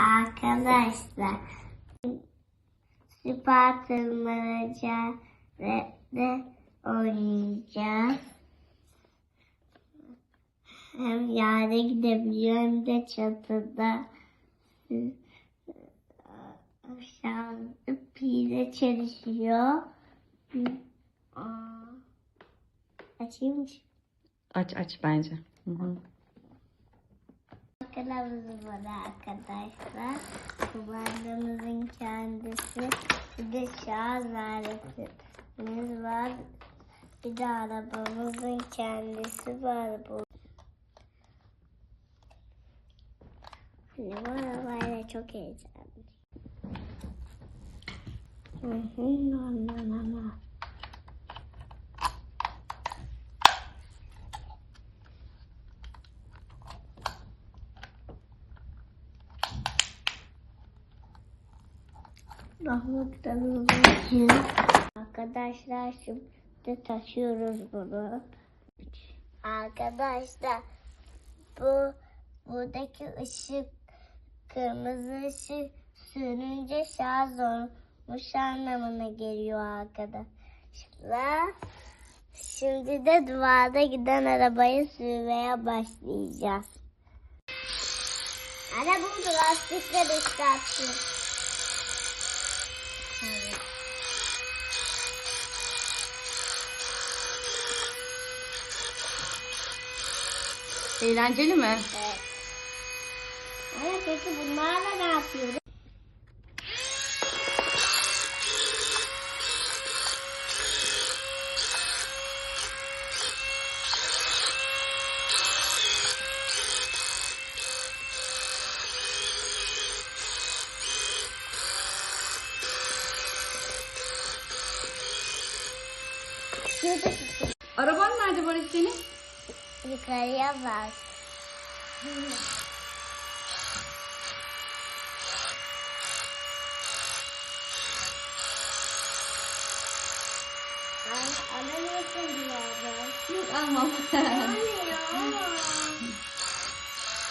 Arkadaşlar süper tırmanaca ve de oynayacağız. Hem yerde gidebiliyor hem de çatıda. Aşağıda pide çalışıyor. Açayım mı? Aç aç bence. Hı hı. Kılavuz var arkadaşlar. Kumandamızın kendisi. Bir de şarj aletimiz var. Bir de arabamızın kendisi var bu. Şimdi bu arabayla çok heyecanlıyım. Hı hı, la, Rahmetli için arkadaşlar şimdi taşıyoruz bunu. Arkadaşlar bu buradaki ışık kırmızı ışık sönünce şarj olmuş anlamına geliyor arkadaşlar. Şimdi de duvarda giden arabayı sürmeye başlayacağız. Ana bu lastikler ıslattı. Evet. Eğlenceli mi? Evet. Ama peki bunlarla ne yapıyoruz? Araban nerede Barış senin? yukarıya bak. Ana ne yapıyorsun Yok almam. Ya.